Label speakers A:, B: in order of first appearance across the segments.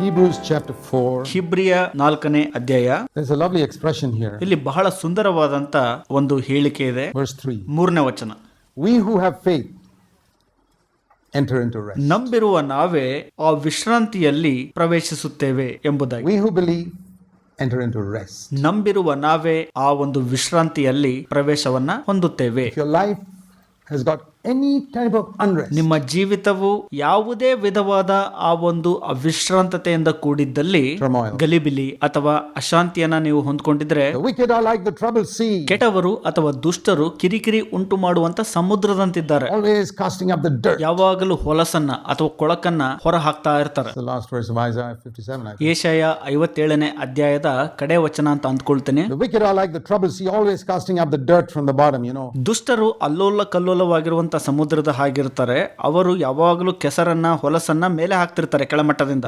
A: Hebrews chapter 4.
B: ಹಿಬ್ರಿಯ ನಾಲ್ಕನೇ ಅಧ್ಯಾಯ
A: There's a lovely expression here.
B: ಇಲ್ಲಿ ಬಹಳ ಸುಂದರವಾದಂತ ಒಂದು ಹೇಳಿಕೆ ಇದೆ
A: Verse 3.
B: ಮೂರನೇ ವಚನ
A: We who have faith enter into rest.
B: ನಂಬಿರುವ ನಾವೇ ಆ ವಿಶ್ರಾಂತಿಯಲ್ಲಿ ಪ್ರವೇಶಿಸುತ್ತೇವೆ ಎಂಬುದಾಗಿ
A: We who believe enter into rest.
B: ನಂಬಿರುವ ನಾವೇ ಆ ಒಂದು ವಿಶ್ರಾಂತಿಯಲ್ಲಿ ಪ್ರವೇಶವನ್ನ ಹೊಂದುತ್ತೇವೆ
A: If your life has got any type of ಅಂದ್ರೆ
B: ನಿಮ್ಮ ಜೀವಿತವು ಯಾವುದೇ ವಿಧವಾದ ಆ ಒಂದು ಅವಿಶ್ರಾಂತತೆಯಿಂದ ಕೂಡಿದ್ದಲ್ಲಿ ಗಲಿಬಿಲಿ ಅಥವಾ ಅಶಾಂತಿಯನ್ನ ನೀವು ಹೊಂದ್ಕೊಂಡಿದ್ರೆ ಕೆಟವರು ಅಥವಾ ದುಷ್ಟರು ಕಿರಿಕಿರಿ ಉಂಟು ಮಾಡುವಂತ ಸಮುದ್ರದಂತಿದ್ದಾರೆ. ಯಾವಾಗಲೂ ಹೊಲಸನ್ನ ಅಥವಾ ಕೊಳಕನ್ನ ಹೊರ ಹಾಕ್ತಾ ಇರ್ತಾರೆ ಏಷಯ ಐವತ್ತೇಳನೇ ಅಧ್ಯಾಯದ ಕಡೆ ವಚನ ಅಂತ ಅಂದ್ಕೊಳ್ತೇನೆ. ದುಷ್ಟರು ಅಲ್ಲೋಲ್ಲ ಕಲ್ಲೋಲವಾಗಿರುವ ಸಮುದ್ರದ ಹಾಗಿರ್ತಾರೆ ಅವರು ಯಾವಾಗಲೂ ಕೆಸರನ್ನ ಹೊಲಸನ್ನ ಮೇಲೆ ಹಾಕ್ತಿರ್ತಾರೆ ಕೆಳಮಟ್ಟದಿಂದ.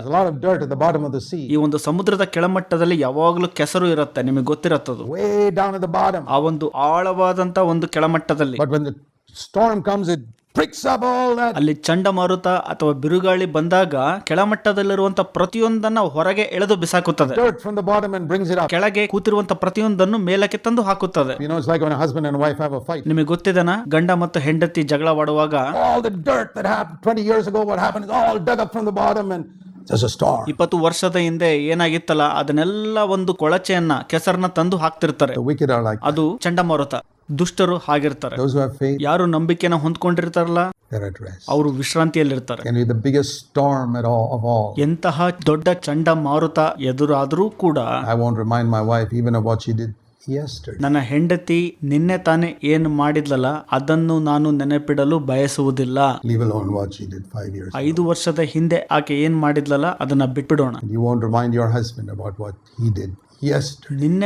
B: ಈ ಒಂದು ಸಮುದ್ರದ ಕೆಳಮಟ್ಟದಲ್ಲಿ ಯಾವಾಗಲೂ ಕೆಸರು ಇರುತ್ತೆ ನಿಮಗೆ ಗೊತ್ತಿರತ್ತದು. ಆ ಒಂದು ಆಳವಾದಂತ ಒಂದು ಕೆಳಮಟ್ಟದಲ್ಲಿ.
A: Storm comes, it
B: ಅಲ್ಲಿ ಚಂಡಮಾರುತ ಅಥವಾ ಬಿರುಗಾಳಿ ಬಂದಾಗ ಕೆಳಮಟ್ಟದಲ್ಲಿರುವಂತಹ ಪ್ರತಿಯೊಂದನ್ನ ಹೊರಗೆ ಎಳೆದು ಬಿಸಾಕುತ್ತದೆ. ಕೆಳಗೆ ಕೂತಿರುವಂತಹ ಪ್ರತಿಯೊಂದನ್ನು ಮೇಲಕ್ಕೆ ತಂದು ಹಾಕುತ್ತದೆ. ನಿಮಗೆ ಗೊತ್ತಿದೆ ಗಂಡ ಮತ್ತು ಹೆಂಡತಿ
A: ಜಗಳ ಮಾಡುವಾಗ
B: ಇಪ್ಪತ್ತು ವರ್ಷದ ಹಿಂದೆ ಏನಾಗಿತ್ತಲ್ಲ ಅದನ್ನೆಲ್ಲ ಒಂದು ಕೊಳಚೆಯನ್ನ ಕೆಸರನ್ನ ತಂದು ಹಾಕ್ತಿರ್ತಾರೆ. ಅದು ಚಂಡಮಾರುತ ದುಷ್ಟರು ಹಾಗಿರ್ತಾರೆ. ಯಾರು ನಂಬಿಕೆನ ಹೊಂದ್ಕೊಂಡಿರ್ತಾರಲ್ಲ? ಅವರು ವಿಶ್ರಾಂತಿಯಲ್ಲಿರ್ತಾರೆ. ಎಂತಹ ದೊಡ್ಡ ಚಂಡಮಾರುತ ಎದುರಾದರೂ ಕೂಡ ನನ್ನ ಹೆಂಡತಿ ನಿನ್ನೆ ತಾನೇ ಏನು ಮಾಡಿದ್ಲಲ್ಲ ಅದನ್ನು ನಾನು ನೆನಪಿಡಲು ಬಯಸುವುದಿಲ್ಲ. ಐದು ವರ್ಷದ ಹಿಂದೆ ಆಕೆ ಏನು ಮಾಡಿದ್ಲಲ್ಲ ಅದನ್ನ ಬಿಟ್ಬಿಡೋಣ. ಎಸ್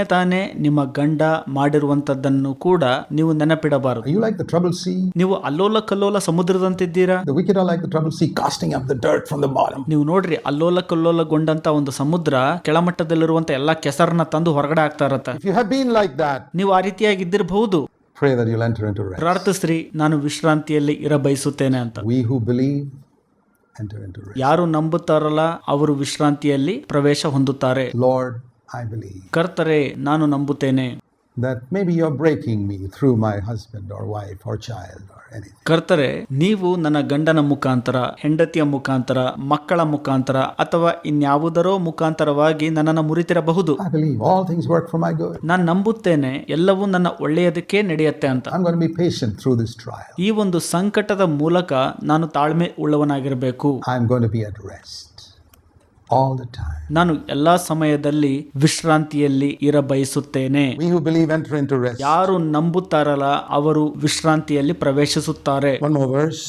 B: ತಾನೇ ನಿಮ್ಮ ಗಂಡ ಮಾಡಿರುವಂತದ್ದನ್ನು ಕೂಡ ನೀವು ನೆನಪಿಡಬಾರದು.
A: ಯು ಲೈಕ್ ಟ್ರಬಲ್ ಸಿ
B: ನೀವು ಅಲ್ಲೋಲ ಕಲ್ಲೋಲ ಸಮುದ್ರದಂತಿದ್ದೀರಾ?
A: ಲೈಕ್ ಟ್ರಬಲ್ ಕಾಸ್ಟಿಂಗ್ ಫ್ರಮ್
B: ನೀವು ನೋಡ್ರಿ ಅಲ್ಲೋಲ ಕಲ್ಲೋಲ ಗೊಂಡಂತ ಒಂದು ಸಮುದ್ರ ಕೆಳಮಟ್ಟದಲ್ಲಿರುವಂತ ಎಲ್ಲಾ ಕೆಸರನ್ನ ತಂದು ಹೊರಗಡೆ ಆಗ್ತಾ
A: ಯು ಲೈಕ್
B: ನೀವು ಆ
A: ರೀತಿಯಾಗಿ ಇದ್ದಿರಬಹುದು
B: ಪ್ರಭು ನಾನು ವಿಶ್ರಾಂತಿಯಲ್ಲಿ ಇರ ಬಯಸುತ್ತೇನೆ ಅಂತ ಯಾರು ನಂಬುತ್ತಾರಲ್ಲ ಅವರು ವಿಶ್ರಾಂತಿಯಲ್ಲಿ ಪ್ರವೇಶ ಹೊಂದುತ್ತಾರೆ.
A: ಲಾರ್ಡ್ ಐ
B: ಕರ್ತರೆ ನಾನು ನಂಬುತ್ತೇನೆ.
A: That may be you are breaking me through my husband or wife or child or any
B: ಕರ್ತರೆ ನೀವು ನನ್ನ ಗಂಡನ ಮುಖಾಂತರ ಹೆಂಡತಿಯ ಮುಖಾಂತರ ಮಕ್ಕಳ ಮುಖಾಂತರ ಅಥವಾ ಇನ್ಯಾವುದರೋ ಮುಖಾಂತರವಾಗಿ ನನ್ನನ್ನು ಮುರಿತಿರಬಹುದು.
A: ಐ ವರ್ಕ್ ಫಾರ್
B: ನಾನು ನಂಬುತ್ತೇನೆ ಎಲ್ಲವೂ ನನ್ನ ಒಳ್ಳೆಯದಕ್ಕೆ ನಡೆಯುತ್ತೆ ಅಂತ.
A: I gonna be patient through this trial
B: ಈ ಒಂದು ಸಂಕಟದ ಮೂಲಕ ನಾನು ತಾಳ್ಮೆ ಉಳ್ಳವನಾಗಿರಬೇಕು.
A: I am gonna be at rest all the time.
B: ನಾನು ಎಲ್ಲಾ ಸಮಯದಲ್ಲಿ ವಿಶ್ರಾಂತಿಯಲ್ಲಿ ಇರ ಬಯಸುತ್ತೇನೆ
A: We who believe enter into rest.
B: ಯಾರು ನಂಬುತ್ತಾರಲ್ಲ ಅವರು ವಿಶ್ರಾಂತಿಯಲ್ಲಿ ಪ್ರವೇಶಿಸುತ್ತಾರೆ
A: One more verse,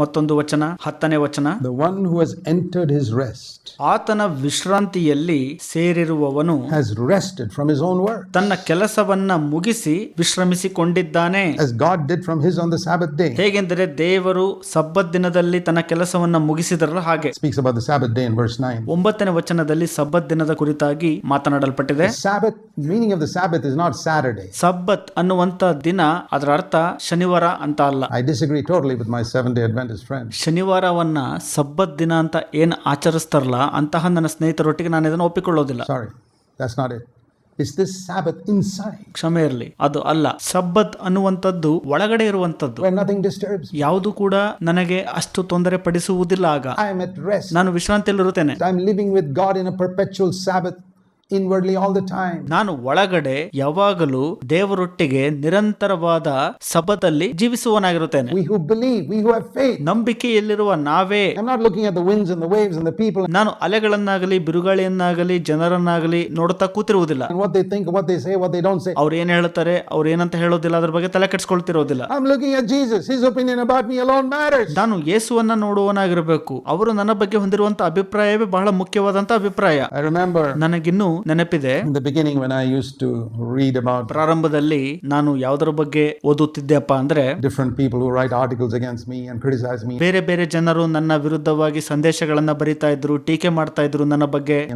B: ಮತ್ತೊಂದು ವಚನ ಹತ್ತನೇ ವಚನ.
A: ದ ಒನ್ ಹೂ ಹಸ್ ಎಂಟರ್ಡ್ ಹಿಸ್ ರೆಸ್ಟ್
B: ಆತನ ವಿಶ್ರಾಂತಿಯಲ್ಲಿ ಸೇರಿರುವವನು
A: has rested from his own work
B: ತನ್ನ ಕೆಲಸವನ್ನ ಮುಗಿಸಿ ವಿಶ್ರಮಿಸಿಕೊಂಡಿದ್ದಾನೆ.
A: Has God did from his on the Sabbath day
B: ಹೇಗೆಂದರೆ ದೇವರು ಸಬ್ಬತ್ ದಿನದಲ್ಲಿ ತನ್ನ ಕೆಲಸವನ್ನ ಮುಗಿಸಿದರಲ್ಲ ಹಾಗೆ.
A: Speaks about the Sabbath day in verse 9
B: ಒಂಬತ್ತನೇ ವಚನದಲ್ಲಿ ಸಬ್ಬತ್ ದಿನದ ಕುರಿತಾಗಿ ಮಾತನಾಡಲ್ಪಟ್ಟಿದೆ.
A: Sabbath meaning of the Sabbath is not Saturday
B: ಸಬ್ಬತ್ ಅನ್ನುವಂತ ದಿನ ಅದರ ಅರ್ಥ ಶನಿವಾರ ಅಂತ ಅಲ್ಲ.
A: I disagree totally with my seven day Adventist friend
B: ಶನಿವಾರವನ್ನ ಸಬ್ಬತ್ ದಿನ ಅಂತ ಏನು ಆಚರಿಸ್ತಾರಲ್ಲ ಅಂತಹ ನನ್ನ ಸ್ನೇಹಿತರೊಟ್ಟಿಗೆ ನಾನು ಇದನ್ನು ಒಪ್ಪಿಕೊಳ್ಳೋದಿಲ್ಲ.
A: Sorry that's not it is this Sabbath inside
B: ಕ್ಷಮೆ ಇರಲಿ. ಅದು ಅಲ್ಲ ಸಬ್ಬತ್ ಅನ್ನುವಂಥದ್ದು ಒಳಗಡೆ
A: ಇರುವಂಥದ್ದು. ನಥಿಂಗ್ ಡಿಸ್ಟರ್ಬ್ಸ್
B: ಯಾವುದು ಕೂಡ ನನಗೆ ಅಷ್ಟು ತೊಂದರೆ ಪಡಿಸುವುದಿಲ್ಲ ಆಗ.
A: ಐ ಆಮ್ ಎಟ್ ರೆಸ್ಟ್
B: ನಾನು ವಿಶ್ರಾಂತಿಯಲ್ಲಿರುತ್ತೇನೆ.
A: I am living with in a perpetual inwardly all the time
B: ನಾನು ಒಳಗಡೆ ಯಾವಾಗಲೂ ದೇವರೊಟ್ಟಿಗೆ ನಿರಂತರವಾದ ಸಭದಲ್ಲಿ ಜೀವಿಸುವನಾಗಿರುತ್ತೇನೆ
A: we who believe, we who have faith.
B: ನಂಬಿಕೆಯಲ್ಲಿರುವ ನಾವೇ
A: I'm not looking at the winds and the waves and the people
B: ನಾನು ಅಲೆಗಳನ್ನಾಗಲಿ ಬಿರುಗಾಳಿಯನ್ನಾಗಲಿ ಜನರನ್ನಾಗಲಿ ನೋಡುತ್ತಾ ಕೂತಿರುವುದಿಲ್ಲ
A: what what they think, they they say, what they don't say.
B: ಅವ್ರು ಏನ್ ಹೇಳ್ತಾರೆ ಅವ್ರು ಏನಂತ ಹೇಳೋದಿಲ್ಲ ಅದ್ರ ಬಗ್ಗೆ ತಲೆ ಕೆಡಿಸ್ಕೊಳ್ತಿರೋದಿಲ್ಲ
A: I am at Jesus. His opinion about me alone matters.
B: ನಾನು ಯೇಸುವನ್ನ ನೋಡುವನಾಗಿರಬೇಕು ಅವರು ನನ್ನ ಬಗ್ಗೆ ಹೊಂದಿರುವಂತ ಅಭಿಪ್ರಾಯವೇ ಬಹಳ ಮುಖ್ಯವಾದಂತ ಅಭಿಪ್ರಾಯ
A: ಐ ರಿಮೆಂಬರ್
B: ನನಗಿನ್ನೂ ನೆನಪಿದೆ.
A: ಬಿಗಿನಿಂಗ್ ಟು ರೀಡ್ ಅಬೌಟ್
B: ಪ್ರಾರಂಭದಲ್ಲಿ ನಾನು ಯಾವ್ದರ ಬಗ್ಗೆ ಓದುತ್ತಿದ್ದೆಪ್ಪ ಅಂದ್ರೆ
A: different people articles against me and criticise me
B: ಬೇರೆ ಬೇರೆ ಜನರು ನನ್ನ ವಿರುದ್ಧವಾಗಿ ಸಂದೇಶಗಳನ್ನ ಬರಿತಾ ಇದ್ರು ಟೀಕೆ ಮಾಡ್ತಾ ಇದ್ರು ನನ್ನ ಬಗ್ಗೆ.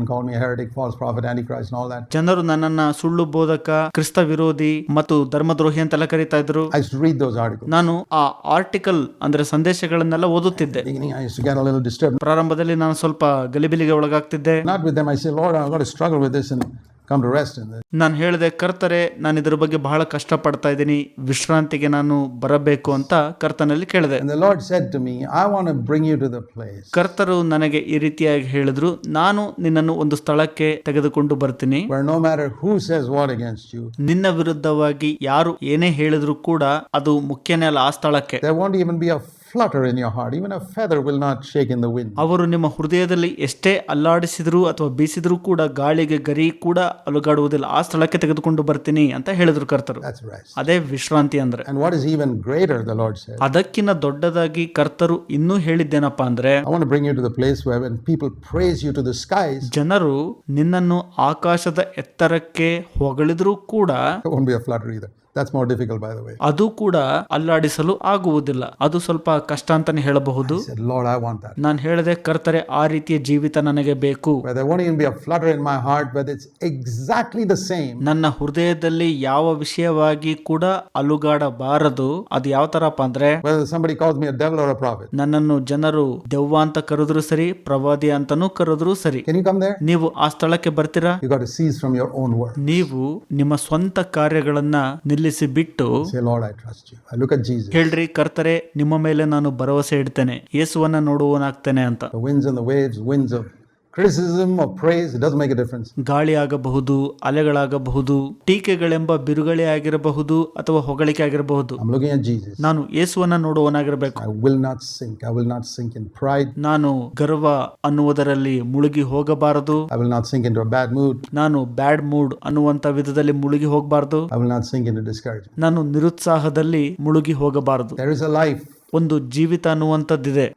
A: ಫಾಲ್ಸ್
B: ಜನರು ನನ್ನನ್ನ ಸುಳ್ಳು ಬೋಧಕ ಕ್ರಿಸ್ತ ವಿರೋಧಿ ಮತ್ತು ಧರ್ಮದ್ರೋಹಿ ಅಂತೆಲ್ಲ ಕರಿತಾ ಇದ್ರು. ನಾನು ಆ ಆರ್ಟಿಕಲ್ ಅಂದ್ರೆ ಸಂದೇಶಗಳನ್ನೆಲ್ಲ ಓದುತ್ತಿದ್ದೆ. ಪ್ರಾರಂಭದಲ್ಲಿ ನಾನು ಸ್ವಲ್ಪ ಗಲಿಬಿಲಿಗೆ ಒಳಗಾಗ್ತಿದ್ದೆ.
A: Not with I struggle this and come to rest in this.
B: ನಾನು ಹೇಳಿದೆ ಕರ್ತರೆ ನಾನು ಇದ್ರ ಬಗ್ಗೆ ಬಹಳ ಕಷ್ಟಪಡ್ತಾ ಇದ್ದೀನಿ ವಿಶ್ರಾಂತಿಗೆ ನಾನು ಬರಬೇಕು ಅಂತ ಕರ್ತನಲ್ಲಿ ಕೇಳಿದೆ.
A: And the Lord said to me, I want to bring you to the place.
B: ಕರ್ತರು ನನಗೆ ಈ ರೀತಿಯಾಗಿ ಹೇಳಿದ್ರು ನಾನು ನಿನ್ನನ್ನು ಒಂದು ಸ್ಥಳಕ್ಕೆ ತೆಗೆದುಕೊಂಡು ಬರ್ತೀನಿ.
A: Where no matter who says what against you,
B: ನಿನ್ನ ವಿರುದ್ಧವಾಗಿ ಯಾರು ಏನೇ ಹೇಳಿದ್ರು ಕೂಡ ಅದು ಮುಖ್ಯನೇ ಅಲ್ಲ ಆ ಸ್ಥಳಕ್ಕೆ.
A: there won't even be a flutter in your heart. Even a feather will not shake in the wind.
B: ಅವರು ನಿಮ್ಮ ಹೃದಯದಲ್ಲಿ ಎಷ್ಟೇ ಅಲ್ಲಾಡಿಸಿದರು ಅಥವಾ ಬೀಸಿದರೂ ಕೂಡ ಗಾಳಿಗೆ ಗರಿ ಕೂಡ ಅಲುಗಾಡುವುದಿಲ್ಲ. ಆ ಸ್ಥಳಕ್ಕೆ ತೆಗೆದುಕೊಂಡು ಬರ್ತೀನಿ ಅಂತ ಹೇಳಿದರು ಕರ್ತರು. ಅದೇ ವಿಶ್ರಾಂತಿ ಅಂದ್ರೆ.
A: And what is even greater the Lord
B: ಅದಕ್ಕಿಂತ ದೊಡ್ಡದಾಗಿ ಕರ್ತರು ಇನ್ನೂ ಹೇಳಿದ್ದೇನಪ್ಪ ಅಂದ್ರೆ
A: I bring you to the place where when people praise you to the sky
B: ಜನರು ನಿನ್ನನ್ನು ಆಕಾಶದ ಎತ್ತರಕ್ಕೆ ಹೊಗಳಿದ್ರೂ ಕೂಡ
A: be flatter either that's more difficult by
B: ಅದು ಕೂಡ ಅಲ್ಲಾಡಿಸಲು ಆಗುವುದಿಲ್ಲ. ಅದು ಸ್ವಲ್ಪ ಕಷ್ಟ ಅಂತಾನೆ ಹೇಳಬಹುದು. ನಾನು ಹೇಳದೆ ಕರ್ತಾರೆ ಆ ರೀತಿಯ ಜೀವಿತ ನನಗೆ ಬೇಕು.
A: ಎಕ್ಸಾಕ್ಟ್ಲಿ ದ ಸೇಮ್
B: ನನ್ನ ಹೃದಯದಲ್ಲಿ ಯಾವ ವಿಷಯವಾಗಿ ಕೂಡ ಅಲುಗಾಡಬಾರದು. ಅದು ಯಾವ ತರಪ್ಪ ಅಂದ್ರೆ ನನ್ನನ್ನು ಜನರು ದೆವ್ವ ಅಂತ ಕರೆದ್ರು ಸರಿ ಪ್ರವಾದಿ ಅಂತಾನು ಕರೆದ್ರು ಸರಿ. ನೀವು ಆ ಸ್ಥಳಕ್ಕೆ ಬರ್ತೀರಾ? ನೀವು ನಿಮ್ಮ ಸ್ವಂತ ಕಾರ್ಯಗಳನ್ನ ನಿಲ್ಲಿ ನಿಲ್ಲಿಸಿ ಬಿಟ್ಟು. ಹೇಳ್ರಿ ಕರ್ತರೆ ನಿಮ್ಮ ಮೇಲೆ ನಾನು ಭರವಸೆ ಇಡ್ತೇನೆ. ಯೇಸುವನ್ನ ನೋಡುವನಾಗ್ತೇನೆ ಅಂತ.
A: Criticism praise does make a difference
B: ಗಾಳಿ ಆಗಬಹುದು ಅಲೆಗಳಾಗಬಹುದು ಟೀಕೆಗಳೆಂಬ ಬಿರುಗಳೆ ಆಗಿರಬಹುದು ಅಥವಾ ಹೊಗಳಿಕೆ ಆಗಿರಬಹುದು. ನಾನು ಯೇಸುವನ್ನ ನೋಡುವನಾಗಿರಬೇಕು
A: I will not sink I will not sink in pride
B: ನಾನು ಗರ್ವ ಅನ್ನುವುದರಲ್ಲಿ ಮುಳುಗಿ ಹೋಗಬಾರದು.
A: I will not sink in bad mood
B: ನಾನು ಬ್ಯಾಡ್ ಮೂಡ್ ಅನ್ನುವಂತ ವಿಧದಲ್ಲಿ ಮುಳುಗಿ ಹೋಗಬಾರದು.
A: I will not sink in discourage
B: ನಾನು ನಿರುತ್ಸಾಹದಲ್ಲಿ ಮುಳುಗಿ ಹೋಗಬಾರದು.
A: ದೇರ್ ಇಸ್ ಅ ಲೈಫ್
B: ಒಂದು ಜೀವಿತ ಅನ್ನುವಂಥದ್ದಿದೆ.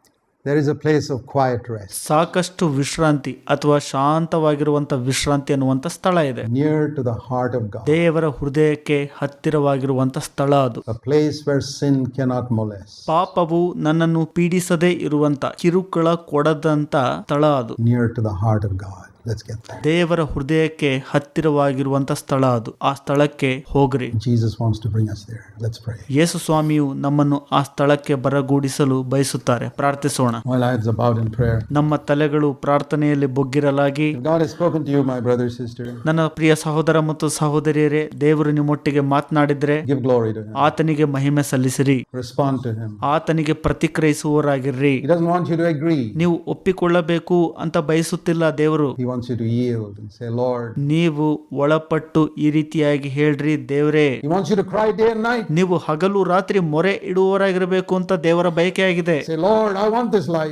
A: There is a place of quiet rest.
B: ಸಾಕಷ್ಟು ವಿಶ್ರಾಂತಿ ಅಥವಾ ಶಾಂತವಾಗಿರುವಂತ ವಿಶ್ರಾಂತಿ ಅನ್ನುವಂತ ಸ್ಥಳ ಇದೆ
A: Near to the heart of God.
B: ದೇವರ ಹೃದಯಕ್ಕೆ ಹತ್ತಿರವಾಗಿರುವಂತ ಸ್ಥಳ ಅದು
A: A place where sin cannot molest.
B: ಪಾಪವು ನನ್ನನ್ನು ಪೀಡಿಸದೇ ಇರುವಂತ ಕಿರುಕುಳ ಕೊಡದಂತ ಸ್ಥಳ ಅದು
A: Near to the heart of God.
B: ದೇವರ ಹೃದಯಕ್ಕೆ ಹತ್ತಿರವಾಗಿರುವಂತ ಸ್ಥಳ ಅದು. ಆ ಸ್ಥಳಕ್ಕೆ ಹೋಗ್ರಿ. ಯೇಸು ಸ್ವಾಮಿಯು ನಮ್ಮನ್ನು ಆ ಸ್ಥಳಕ್ಕೆ ಬರಗೂಡಿಸಲು ಬಯಸುತ್ತಾರೆ. ಪ್ರಾರ್ಥಿಸೋಣ. ನಮ್ಮ ತಲೆಗಳು ಪ್ರಾರ್ಥನೆಯಲ್ಲಿ ಬೊಗ್ಗಿರಲಾಗಿ. ನನ್ನ ಪ್ರಿಯ ಸಹೋದರ ಮತ್ತು ಸಹೋದರಿಯರೇ ದೇವರು ನಿಮ್ಮೊಟ್ಟಿಗೆ ಮಾತನಾಡಿದ್ರೆ. ಆತನಿಗೆ ಮಹಿಮೆ ಸಲ್ಲಿಸಿರಿ. ಆತನಿಗೆ ಪ್ರತಿಕ್ರಿಯಿಸುವವರಾಗಿರ್ರಿ. ನೀವು ಒಪ್ಪಿಕೊಳ್ಳಬೇಕು ಅಂತ ಬಯಸುತ್ತಿಲ್ಲ ದೇವರು. ನೀವು ಒಳಪಟ್ಟು ಈ ರೀತಿಯಾಗಿ ಹೇಳ್ರಿ ದೇವರೇ
A: ಹಿ
B: ನೀವು ಹಗಲು ರಾತ್ರಿ ಮೊರೆ ಇಡುವವರಾಗಿರಬೇಕು ಅಂತ ದೇವರ ಬಯಕೆ ಆಗಿದೆ.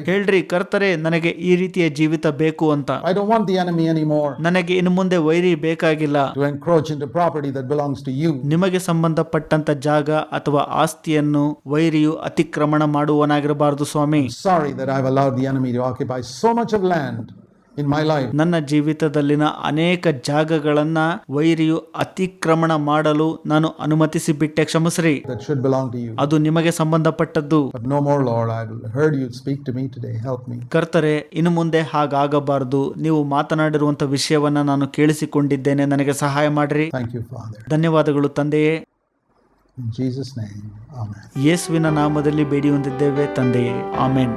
B: ಹೇಳ್ರಿ ಕರ್ತರೆ ನನಗೆ ಈ ರೀತಿಯ ಜೀವಿತ ಬೇಕು ಅಂತ.
A: ಐ ಡೋಂಟ್ ವಾಂಟ್
B: ನನಗೆ ಇನ್ನು ಮುಂದೆ ವೈರಿ ಬೇಕಾಗಿಲ್ಲ.
A: To encroach property belongs you
B: ನಿಮಗೆ ಸಂಬಂಧಪಟ್ಟಂತ ಜಾಗ ಅಥವಾ ಆಸ್ತಿಯನ್ನು ವೈರಿಯು ಅತಿಕ್ರಮಣ ಮಾಡುವವನಾಗಿರಬಾರದು ಸ್ವಾಮಿ.
A: Sorry that I have allowed the enemy to occupy so much of land in my life
B: ನನ್ನ ಜೀವಿತದಲ್ಲಿನ ಅನೇಕ ಜಾಗಗಳನ್ನ ವೈರಿಯು ಅತಿಕ್ರಮಣ ಮಾಡಲು ನಾನು ಅನುಮತಿಸಿ ಬಿಟ್ಟೆ ಕ್ಷಮಸ್ರಿ
A: that should belong to you.
B: ಅದು ನಿಮಗೆ ಸಂಬಂಧಪಟ್ಟದ್ದು
A: But no more, Lord. I've heard you speak to me today. Help me.
B: ಕರ್ತರೆ ಇನ್ನು ಮುಂದೆ ಹಾಗಾಗಬಾರದು ನೀವು ಮಾತನಾಡಿರುವಂತ ವಿಷಯವನ್ನ ನಾನು ಕೇಳಿಸಿಕೊಂಡಿದ್ದೇನೆ ನನಗೆ ಸಹಾಯ ಮಾಡ್ರಿ
A: Thank you, Father.
B: ಧನ್ಯವಾದಗಳು ತಂದೆಯೇ
A: In Jesus' name, Amen.
B: ಯೇಸುವಿನ ನಾಮದಲ್ಲಿ ಬೇಡಿ ಹೊಂದಿದ್ದೇವೆ ತಂದೆಯೇ ಆಮೇನ್